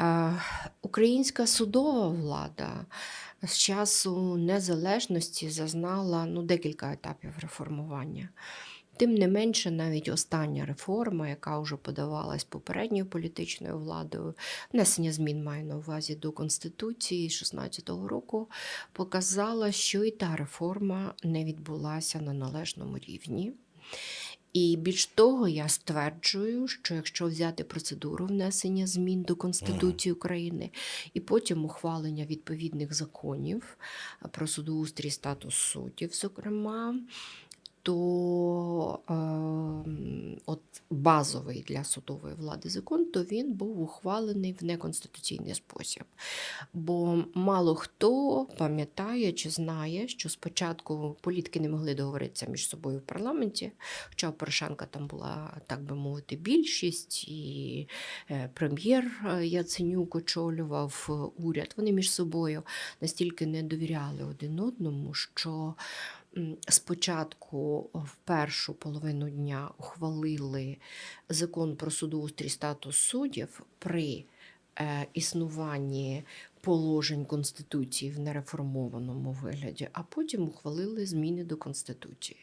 Е, Українська судова влада з часу незалежності зазнала ну, декілька етапів реформування. Тим не менше, навіть остання реформа, яка вже подавалась попередньою політичною владою, внесення змін маю на увазі до Конституції 16-го року, показала, що і та реформа не відбулася на належному рівні. І більш того, я стверджую, що якщо взяти процедуру внесення змін до Конституції України і потім ухвалення відповідних законів про судоустрій статус суддів, зокрема, то е, от базовий для судової влади закон, то він був ухвалений в неконституційний спосіб. Бо мало хто пам'ятає чи знає, що спочатку політики не могли договоритися між собою в парламенті, хоча у Порошенка там була, так би мовити, більшість, і е, прем'єр е, Яценюк очолював е, уряд. Вони між собою настільки не довіряли один одному, що спочатку в першу половину дня ухвалили закон про судоустрій статус суддів при існуванні положень Конституції в нереформованому вигляді, а потім ухвалили зміни до Конституції.